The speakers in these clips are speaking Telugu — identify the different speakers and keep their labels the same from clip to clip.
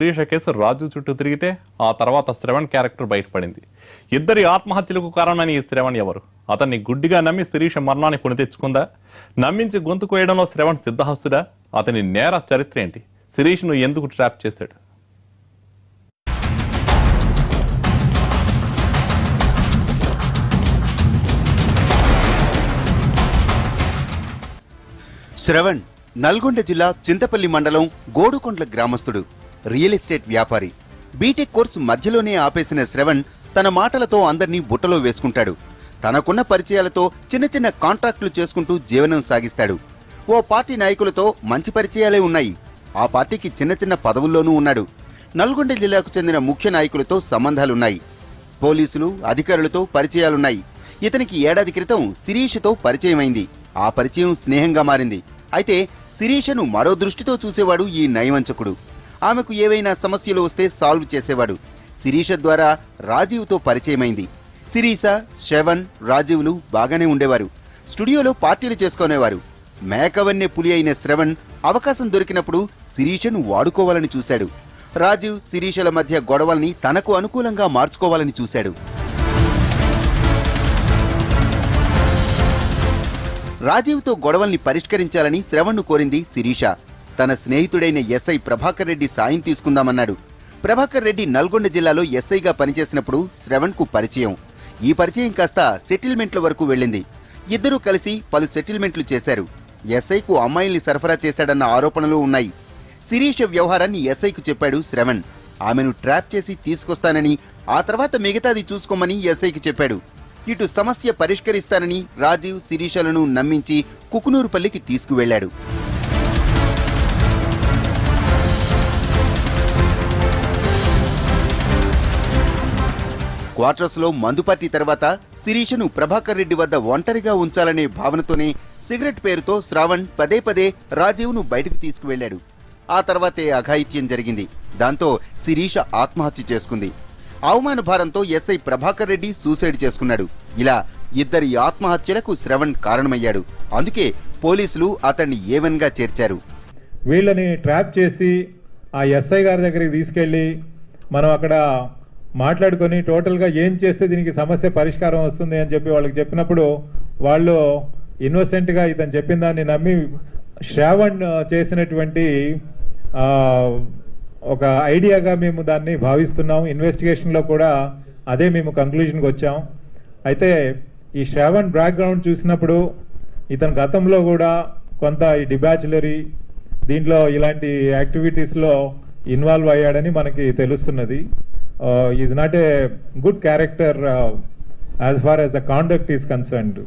Speaker 1: శిరీష కేసు రాజు చుట్టూ తిరిగితే ఆ తర్వాత శ్రవణ్ క్యారెక్టర్ బయటపడింది. ఇద్దరి ఆత్మహత్యలకు కారణమైన ఈ శ్రవణ్ ఎవరు? అతన్ని గుడ్డిగా నమ్మి శిరీష మరణాన్ని కొని తెచ్చుకుందా? నమ్మించి గొంతు కోయడంలో శ్రవణ్ సిద్ధహస్తుడా? అతని నేర చరిత్ర ఏంటి? శిరీష్ను ఎందుకు ట్రాప్ చేశాడు?
Speaker 2: శ్రవణ్ నల్గొండ జిల్లా చింతపల్లి మండలం గోడుకొండ్ల గ్రామస్తుడు. రియల్ ఎస్టేట్ వ్యాపారి. బీటెక్ కోర్సు మధ్యలోనే ఆపేసిన శ్రవణ్ తన మాటలతో అందర్నీ బుట్టలో వేసుకుంటాడు. తనకున్న పరిచయాలతో చిన్న చిన్న కాంట్రాక్టులు చేసుకుంటూ జీవనం సాగిస్తాడు. ఓ పార్టీ నాయకులతో మంచి పరిచయాలే ఉన్నాయి. ఆ పార్టీకి చిన్న చిన్న పదవుల్లోనూ ఉన్నాడు. నల్గొండ జిల్లాకు చెందిన ముఖ్య నాయకులతో సంబంధాలున్నాయి. పోలీసులు అధికారులతో పరిచయాలున్నాయి. ఇతనికి ఏడాది క్రితం శిరీషతో పరిచయమైంది. ఆ పరిచయం స్నేహంగా మారింది. అయితే శిరీషను మరో దృష్టితో చూసేవాడు ఈ నయవంచకుడు. ఆమెకు ఏవైనా సమస్యలు వస్తే సాల్వ్ చేసేవాడు. శిరీష ద్వారా రాజీవ్తో పరిచయమైంది. శిరీష శ్రవణ్ రాజీవ్లు బాగానే ఉండేవారు. స్టూడియోలో పార్టీలు చేసుకునేవారు. మేకవన్నే పులి అయిన శ్రవణ్ అవకాశం దొరికినప్పుడు శిరీషను వాడుకోవాలని చూశాడు. రాజీవ్ శిరీషల మధ్య గొడవల్ని తనకు అనుకూలంగా మార్చుకోవాలని చూశాడు. రాజీవ్తో గొడవల్ని పరిష్కరించాలని శ్రవణ్ను కోరింది శిరీష. తన స్నేహితుడైన ఎస్ఐ ప్రభాకర్ రెడ్డి సాయం తీసుకుందామన్నాడు. ప్రభాకర్ రెడ్డి నల్గొండ జిల్లాలో ఎస్ఐగా పనిచేసినప్పుడు శ్రవణ్కు పరిచయం. ఈ పరిచయం కాస్త సెటిల్మెంట్ల వరకు వెళ్ళింది. ఇద్దరూ కలిసి పలు సెటిల్మెంట్లు చేశారు. ఎస్ఐకు అమ్మాయిల్ని సరఫరా చేశాడన్న ఆరోపణలు ఉన్నాయి. శిరీష వ్యవహారాన్ని ఎస్ఐకు చెప్పాడు శ్రవణ్. ఆమెను ట్రాప్ చేసి తీసుకొస్తానని ఆ తర్వాత మిగతాది చూసుకోమని ఎస్ఐకి చెప్పాడు. ఇటు సమస్య పరిష్కరిస్తానని రాజీవ్ శిరీషలను నమ్మించి కుకునూరుపల్లికి తీసుకువెళ్ళాడు క్వార్టర్స్లో తర్వాత శిరీషను ప్రభాకర్ రెడ్డి వద్ద ఒంటరిగా ఉంచాలనే భావనతోనే సిగరెట్ పేరుతో శ్రావణ్ పదే పదే రాజీవ్ను బయటకు తీసుకువెళ్ళాడు ఆ తర్వాతే అఘాయిత్యం జరిగింది. దాంతో శిరీష ఆత్మహత్య చేసుకుంది. అవమాన భారంతో ఎస్ఐ ప్రభాకర్ రెడ్డి సూసైడ్ చేసుకున్నాడు. ఇలా ఇద్దరి ఆత్మహత్యలకు శ్రవణ్ కారణమయ్యాడు. అందుకే పోలీసులు అతన్ని ఏవన్గా చేర్చారు.
Speaker 3: వీళ్ళని ట్రాప్ చేసి ఆ ఎస్ఐ గారి దగ్గరికి తీసుకెళ్ళి మనం అక్కడ మాట్లాడుకొని టోటల్గా ఏం చేస్తే దీనికి సమస్య పరిష్కారం వస్తుంది అని చెప్పి వాళ్ళకి చెప్పినప్పుడు వాళ్ళు ఇన్నోసెంట్గా ఇతను చెప్పిన దాన్ని నమ్మి శ్రావణ్ చేసినటువంటి ఒక ఐడియాగా మేము దాన్ని భావిస్తున్నాం. ఇన్వెస్టిగేషన్లో కూడా అదే మేము కంక్లూజన్కి వచ్చాం. అయితే ఈ శ్రావణ్ బ్యాక్గ్రౌండ్ చూసినప్పుడు ఇతను గతంలో కూడా కొంత ఈ డిబాచులరీ దీంట్లో ఇలాంటి యాక్టివిటీస్లో ఇన్వాల్వ్ అయ్యాడని మనకి తెలుస్తున్నది. Is not a good character as far as the conduct is concerned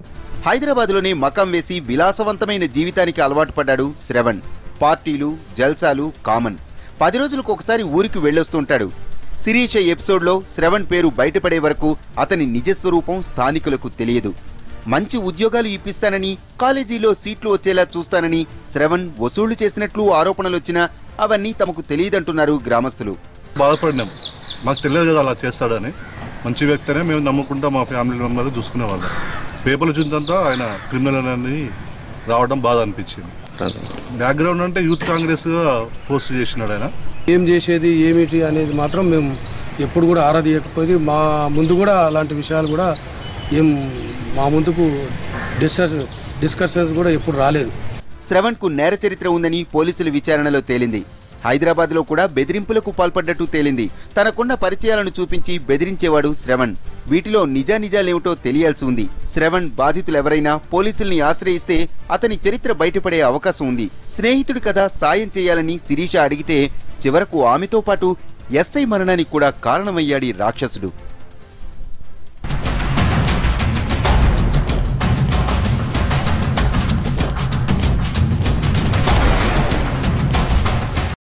Speaker 2: హైదరాబాద్లోనే మకం వేసి విలాసవంతమైన జీవితానికి అలవాటు పడ్డాడు శ్రవణ్. పార్టీలు జల్సాలు కామన్. పది రోజులకు ఒకసారి ఊరికి వెళ్ళొస్తుంటాడు శిరీష ఎపిసోడ్లో శ్రవణ్ పేరు బయటపడే వరకు అతని నిజస్వరూపం స్థానికులకు తెలియదు. మంచి ఉద్యోగాలు ఇప్పిస్తానని కాలేజీలో సీట్లు వచ్చేలా చూస్తానని శ్రవణ్ వసూళ్ళు చేసినట్లు ఆరోపణలొచ్చినా అవన్నీ తమకు తెలియదంటున్నారు గ్రామస్తులు.
Speaker 4: బాధపడినాం. మాకు తెలియదు కదా అలా చేస్తాడని. మంచి వ్యక్తినే మేము నమ్ముకుంటా మా ఫ్యామిలీ మెంబర్ చూసుకునేవాళ్ళం. పేపర్లు చూసినంత ఆయన క్రిమినల్ అని రావడం బాధ అనిపించింది. బ్యాక్గ్రౌండ్ అంటే యూత్ కాంగ్రెస్ పోస్ట్ చేసినాడు ఆయన.
Speaker 5: ఏం చేసేది ఏమిటి అనేది మాత్రం మేము ఎప్పుడు కూడా ఆరా తీయకపోతే మా ముందు కూడా అలాంటి విషయాలు కూడా ఏం మా ముందుకు డిస్కస్ డిస్కషన్స్ కూడా ఎప్పుడు రాలేదు.
Speaker 2: శ్రవణ్కు నేర చరిత్ర ఉందని పోలీసుల విచారణలో తేలింది. హైదరాబాద్లో కూడా బెదిరింపులకు పాల్పడ్డట్టు తేలింది. తనకున్న పరిచయాలను చూపించి బెదిరించేవాడు శ్రవణ్. వీటిలో నిజానిజాలేమిటో తెలియాల్సి ఉంది. శ్రవణ్ బాధితులెవరైనా పోలీసుల్ని ఆశ్రయిస్తే అతని చరిత్ర బయటపడే అవకాశం ఉంది. స్నేహితుడి కథ సాయం చేయాలని శిరీష అడిగితే చివరకు ఆమెతో పాటు ఎస్ఐ మరణానికి కూడా కారణమయ్యాడి రాక్షసుడు.